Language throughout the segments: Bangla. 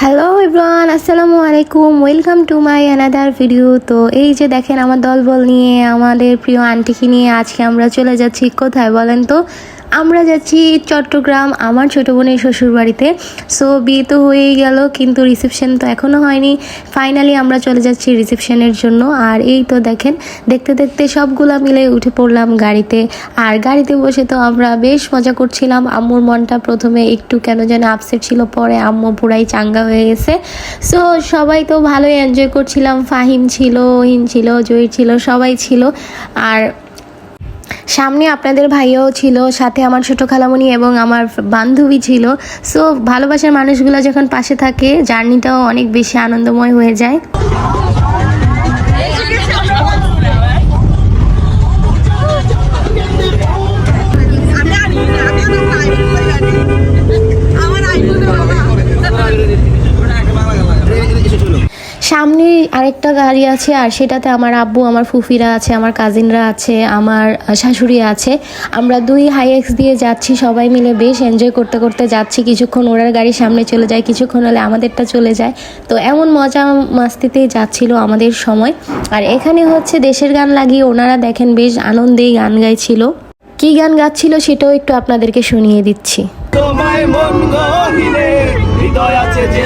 হ্যালো ইব্রান আসসালামু আলাইকুম welcome to my another video তো এই যে দেখেন আমার দলবল নিয়ে, আমাদের প্রিয় আন্টিকে নিয়ে আজকে আমরা চলে যাচ্ছি। কোথায় বলেন তো? আমরা যাচ্ছি চট্টগ্রাম, আমার ছোটো বোনের শ্বশুর বাড়িতে সো বিয়ে তো হয়েই গেল, কিন্তু রিসেপশন তো এখনও হয়নি। ফাইনালি আমরা চলে যাচ্ছি রিসেপশনের জন্য। আর এই তো দেখেন, দেখতে দেখতে সবগুলা মিলে উঠে পড়লাম গাড়িতে। আর গাড়িতে বসে তো আমরা বেশ মজা করছিলাম। আম্মুর মনটা প্রথমে একটু কেন যেন আপসেট ছিল, পরে আম্মু পুরাই চাঙ্গা হয়ে গেছে। সো সবাই তো ভালোই এনজয় করছিলাম। ফাহিম ছিল হিন ছিল জয়ীর ছিল, সবাই ছিল। আর সামনে আপনাদের ভাইও ছিল, সাথে আমার ছোটো খালামণি এবং আমার বান্ধবী ছিল। সো ভালোবাসার মানুষগুলো যখন পাশে থাকে, জার্নিটাও অনেক বেশি আনন্দময় হয়ে যায়। সামনে আরেকটা গাড়ি আছে, আর সেটাতে আমার আব্বু, আমার ফুফিরা আছে, আমার কাজিনরা আছে, আমার শাশুড়ি আছে। আমরা দুই হাই এক্স দিয়ে যাচ্ছি, সবাই মিলে বেশ এনজয় করতে করতে যাচ্ছি। কিছুক্ষণ ওরার গাড়ি সামনে চলে যায়, কিছুক্ষণ হলে আমাদেরটা চলে যায়। তো এমন মজা মাস্তিতেই যাচ্ছিল আমাদের সময়। আর এখানে হচ্ছে দেশের গান লাগিয়ে ওনারা দেখেন বেশ আনন্দেই গান গাইছিল। কি গান গাচ্ছিল সেটাও একটু আপনাদেরকে শুনিয়ে দিচ্ছি। তোমায় মন গহিনে হৃদয় আছে যে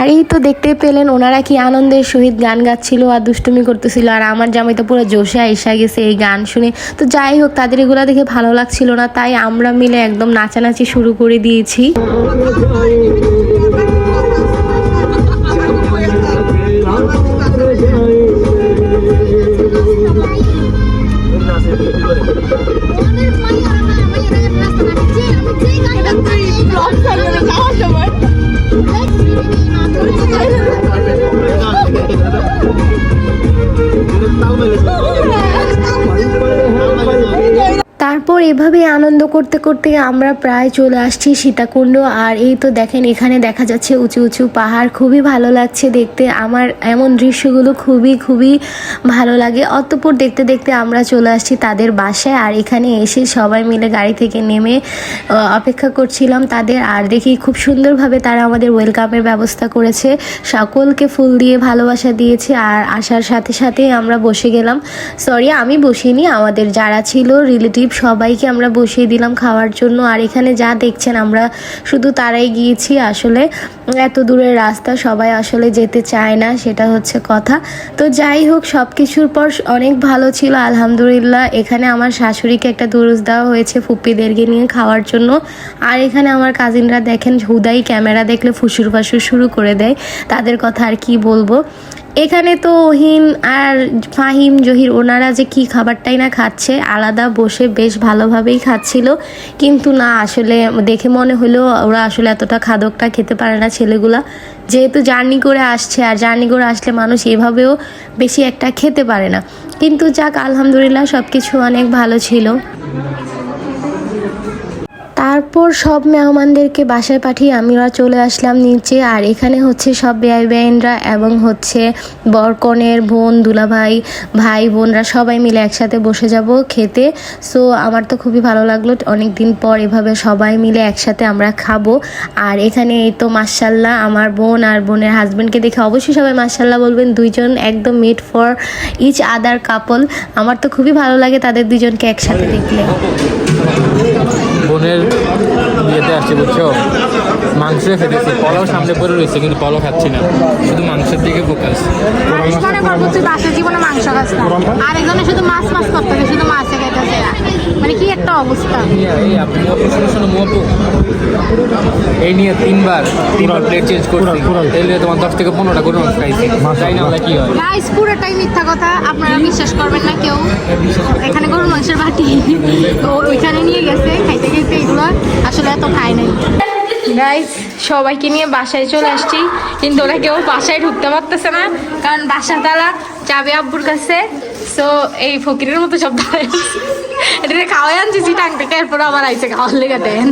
আর এই তো দেখতে পেলেন ওনারা কি আনন্দের সহিত গান গাচ্ছিল আর দুষ্টুমি করতেছিল। আর আমার জামাই তো পুরো জোশে আইসা গেছে এই গান শুনে। তো যাই হোক, তাদের এগুলা দেখে ভালো লাগছিল না, তাই আমরা মিলে একদম নাচানাচি শুরু করে দিয়েছি। এভাবে আনন্দ করতে করতে আমরা প্রায় চলে আসছি সীতাকুণ্ড। আর এই তো দেখেন, এখানে দেখা যাচ্ছে উঁচু উঁচু পাহাড়। খুবই ভালো লাগছে দেখতে। আমার এমন দৃশ্যগুলো খুবই খুবই ভালো লাগে। অতপর দেখতে দেখতে আমরা চলে আসছি তাদের বাসায়। আর এখানে এসে সবাই মিলে গাড়ি থেকে নেমে অপেক্ষা করছিলাম তাদের। আর দেখি খুব সুন্দরভাবে তারা আমাদের ওয়েলকামের ব্যবস্থা করেছে। সকলকে ফুল দিয়ে ভালোবাসা দিয়েছে। আর আসার সাথে সাথেই আমরা বসে গেলাম। সরি, আমি বসিনি। আমাদের যারা ছিল, রিলেটিভ সবাইকে আমরা বসিয়ে দিলাম খাওয়ার জন্য। আর এখানে যা দেখছেন, আমরা শুধু তারাই গিয়েছি। আসলে এত দূরের রাস্তা, সবাই আসলে যেতে চায় না, সেটা হচ্ছে কথা। তো যাই হোক সব কিছুর পর অনেক ভালো ছিল, আলহামদুলিল্লাহ। এখানে আমার শাশুড়িকে একটা দুরুস দেওয়া হয়েছে ফুপ্পিদেরকে নিয়ে খাওয়ার জন্য। আর এখানে আমার কাজিনরা দেখেন, হুদাই ক্যামেরা দেখলে ফুসুর ফাসুর শুরু করে দেয়। তাদের কথা আর কি বলব? এখানে তো ওহিন আর ফাহিম, জহির ওনারা যে কি খাবারটাই না খাচ্ছে, আলাদা বসে বেশ ভালোভাবেই খাচ্ছিল। কিন্তু না, আসলে দেখে মনে হলো ওরা আসলে এতটা খাদকটা খেতে পারে না ছেলেগুলা। যেহেতু জার্নি করে আসছে, আর জার্নি করে আসলে মানুষ এভাবেও বেশি একটা খেতে পারে না। কিন্তু যাক, আলহামদুলিল্লাহ সব কিছু অনেক ভালো ছিল। তারপর সব মেহমানদেরকে বাসায় পাঠিয়ে আমরা চলে আসলাম নিচে। আর এখানে হচ্ছে সব বেআই বেআইনরা এবং হচ্ছে বরকনের বোন, দুলাভাই, ভাই, বোনরা সবাই মিলে একসাথে বসে যাব খেতে। সো, আমার তো খুবই ভালো লাগল। অনেক দিন পর এভাবে সবাই মিলে একসাথে আমরা খাব। আর এখানে এই তো মার্শাল্লাহ আমার বোন আর বোনের হাজব্যান্ডকে দেখে অবশ্যই সবাই মার্শাল্লাহ বলবেন। দুইজন একদম made for each other couple আমার তো খুবই ভালো লাগে তাদের দুজনকে একসাথে দেখলে। বোনের বিয়েতে আসছি বুঝছ? মাংস খেতেছি পলাও সামনে পড়ে রয়েছে কিন্তু পলাও খাচ্ছি না। শুধু মাংসের দিকে ফোকাস জীবনে মাংস খাস না। আরেকজনে শুধু মাছ মাছ শুধু মাছে খাইতেছে মানে কি একটা অবস্থা? এই নিয়ে তিনবার তিনবার প্লেট চেঞ্জ করছি। তাহলে তোমার দশ থেকে পনেরোটা গরু মাংস খাইছি। তাই না হলে কি হয়? পুরোটাই মিথ্যা কথা। আপনারা বিশ্বাস করবেন না কেউ। এখানে গরুর মাংসের বাটি ওইখানে নিয়ে গেছে। এগুলো আসলে এত খায় নাই। গাইজ সবাইকে নিয়ে বাসায় চলে আসছি। কিন্তু ওরা কেউ বাসায় ঢুকতে পারতেছে না, কারণ বাসা তালা চাবি আব্বুর কাছে। সো এই ফকিরের মতো সব দাঁড়ায় এটা খাওয়াই আনছি চিটাং থেকে এরপর আবার আইসে খাওয়ার লেগে দেন।